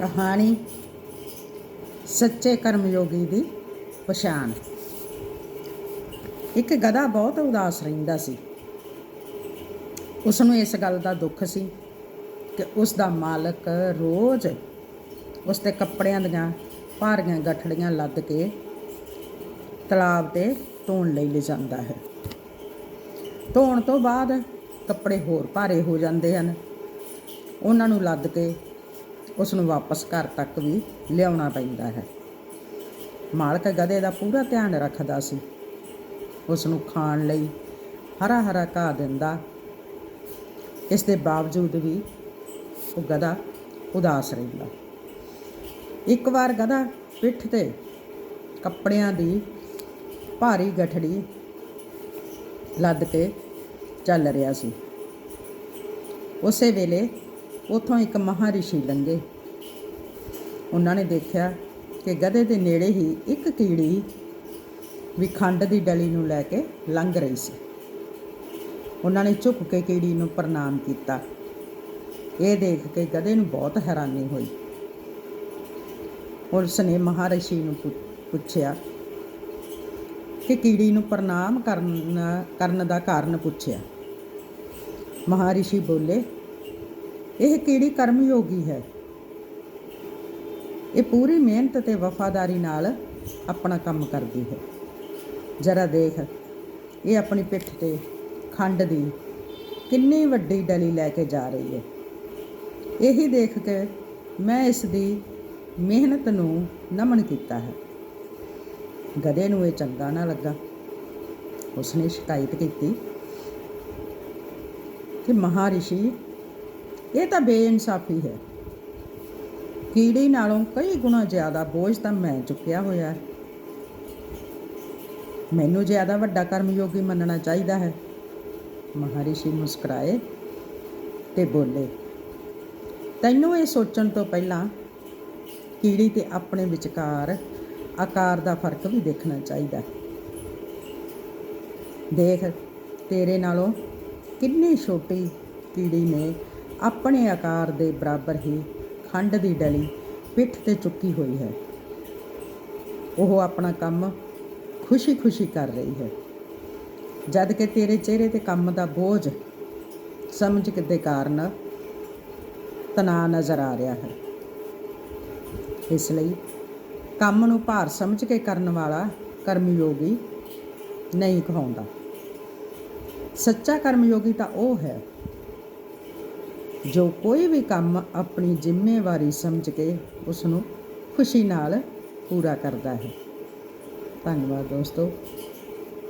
ਕਹਾਣੀ ਸੱਚੇ ਕਰਮਯੋਗੀ ਦੀ ਪਛਾਣ। ਇੱਕ ਗਧਾ ਬਹੁਤ ਉਦਾਸ ਰਹਿੰਦਾ ਸੀ। ਉਸ ਨੂੰ ਇਸ ਗੱਲ ਦਾ ਦੁੱਖ ਸੀ ਕਿ ਉਸ ਦਾ ਮਾਲਕ ਰੋਜ਼ ਉਸ ਦੇ ਕੱਪੜਿਆਂ ਦੀਆਂ ਭਾਰੀਆਂ ਗਠੜੀਆਂ ਲੱਦ ਕੇ ਤਲਾਬ ਤੇ ਧੋਣ ਲਈ ਲਿਜਾਂਦਾ ਹੈ। ਧੋਣ ਤੋਂ ਬਾਅਦ ਕੱਪੜੇ ਹੋਰ ਭਾਰੇ ਹੋ ਜਾਂਦੇ ਹਨ। ਉਹਨਾਂ ਨੂੰ ਲੱਦ ਕੇ ਉਸ ਨੂੰ ਵਾਪਸ ਘਰ ਤੱਕ ਵੀ ਲਿਆਉਣਾ ਪੈਂਦਾ ਹੈ। ਮਾਲਕ ਗਧੇ ਦਾ ਪੂਰਾ ਧਿਆਨ ਰੱਖਦਾ ਸੀ। ਉਸ ਨੂੰ ਖਾਣ ਲਈ ਹਰਾ ਹਰਾ ਘਾਹ ਦਿੰਦਾ। ਇਸ ਦੇ ਬਾਵਜੂਦ ਵੀ ਉਹ ਗਧਾ ਉਦਾਸ ਰਹਿੰਦਾ। ਇੱਕ ਵਾਰ ਗਧਾ ਪਿੱਠ ਤੇ ਕੱਪੜਿਆਂ ਦੀ ਭਾਰੀ ਗਠੜੀ ਲੱਦ ਕੇ ਚੱਲ ਰਿਹਾ ਸੀ। ਉਸੇ ਵੇਲੇ ਉਥੋਂ ਇੱਕ ਮਹਾਰਿਸ਼ੀ ਲੰਘੇ। ਉਹਨਾਂ ਨੇ ਦੇਖਿਆ ਕਿ ਗਧੇ ਦੇ ਨੇੜੇ ਹੀ ਇੱਕ ਕੀੜੀ ਵੀ ਖੰਡ ਦੀ ਡਲੀ ਨੂੰ ਲੈ ਕੇ ਲੰਘ ਰਹੀ ਸੀ। ਉਹਨਾਂ ਨੇ ਝੁੱਕ ਕੇ ਕੀੜੀ ਨੂੰ ਪ੍ਰਣਾਮ ਕੀਤਾ। ਇਹ ਦੇਖ ਕੇ ਗਧੇ ਨੂੰ ਬਹੁਤ ਹੈਰਾਨੀ ਹੋਈ। ਉਸ ਨੇ ਮਹਾਰਿਸ਼ੀ ਨੂੰ ਪੁੱਛਿਆ ਕਿ ਕੀੜੀ ਨੂੰ ਪ੍ਰਣਾਮ ਕਰਨ ਕਰਨ ਦਾ ਕਾਰਨ ਪੁੱਛਿਆ। ਮਹਾਰਿਸ਼ੀ ਬੋਲੇ ਇਹ ਕੀੜੀ ਕਰਮਯੋਗੀ ਹੈ? ਇਹ ਪੂਰੀ ਮਿਹਨਤ ਤੇ ਵਫਾਦਾਰੀ ਨਾਲ ਆਪਣਾ ਕੰਮ ਕਰਦੀ ਹੈ। ਜਰਾ ਦੇਖ, ਇਹ ਆਪਣੀ ਪਿੱਠ ਤੇ ਖੰਡ ਦੀ ਕਿੰਨੀ ਵੱਡੀ ਡਲੀ ਲੈ ਕੇ ਜਾ ਰਹੀ ਹੈ। ਇਹੀ ਦੇਖ ਕੇ ਮੈਂ ਇਸ ਦੀ ਮਿਹਨਤ ਨੂੰ ਨਮਨ ਕੀਤਾ ਹੈ। ਗਧੇ ਨੂੰ ਇਹ ਚੰਗਾ ਨਾ ਲੱਗਾ। ਉਸਨੇ ਸ਼ਿਕਾਇਤ ਕੀਤੀ ਕਿ ਮਹਾਰਿਸ਼ੀ ਇਹ ਤਾਂ ਬੇਇਨਸਾਫੀ ਹੈ। ਕੀੜੀ ਨਾਲੋਂ ਕਈ ਗੁਣਾ ਜ਼ਿਆਦਾ ਬੋਝ ਤਾਂ ਮੈਂ ਚੁੱਕਿਆ ਹੋਇਆ ਮੈਨੂੰ ਜ਼ਿਆਦਾ ਵੱਡਾ ਕਰਮਯੋਗੀ ਮੰਨਣਾ ਚਾਹੀਦਾ ਹੈ। ਮਹਾਰਿਸ਼ੀ ਮੁਸਕਰਾਏ ਤੇ ਬੋਲੇ, ਤੈਨੂੰ ਇਹ ਸੋਚਣ ਤੋਂ ਪਹਿਲਾਂ ਕੀੜੀ ਤੇ ਆਪਣੇ ਵਿਚਕਾਰ ਆਕਾਰ ਦਾ ਫ਼ਰਕ ਵੀ ਦੇਖਣਾ ਚਾਹੀਦਾ ਹੈ। ਦੇਖ, ਤੇਰੇ ਨਾਲੋਂ ਕਿੰਨੀ ਛੋਟੀ ਕੀੜੀ ਨੇ ਆਪਣੇ ਆਕਾਰ ਦੇ ਬਰਾਬਰ ਹੀ ਖੰਡ ਦੀ ਡਲੀ ਪਿੱਠ ਤੇ ਚੁੱਕੀ ਹੋਈ ਹੈ। ਉਹ ਆਪਣਾ ਕੰਮ ਖੁਸ਼ੀ-ਖੁਸ਼ੀ ਕਰ ਰਹੀ ਹੈ। ਜਦ ਕਿ ਤੇਰੇ ਚਿਹਰੇ ਤੇ ਕੰਮ ਦਾ ਬੋਝ ਸਮਝ ਕੇ ਦੇ ਕਾਰਨ ਤਣਾਅ ਨਜ਼ਰ ਆ ਰਿਹਾ ਹੈ। ਇਸ ਲਈ ਕੰਮ ਨੂੰ ਭਾਰ ਸਮਝ ਕੇ ਕਰਨ ਵਾਲਾ ਕਰਮਯੋਗੀ ਨਹੀਂ ਕਹਾਉਂਦਾ। ਸੱਚਾ ਕਰਮਯੋਗੀ ਤਾਂ ਉਹ ਹੈ ਜੋ ਕੋਈ ਵੀ ਕੰਮ ਆਪਣੀ ਜ਼ਿੰਮੇਵਾਰੀ ਸਮਝ ਕੇ ਉਸ ਨੂੰ ਖੁਸ਼ੀ ਨਾਲ ਪੂਰਾ ਕਰਦਾ ਹੈ। ਧੰਨਵਾਦ ਦੋਸਤੋ।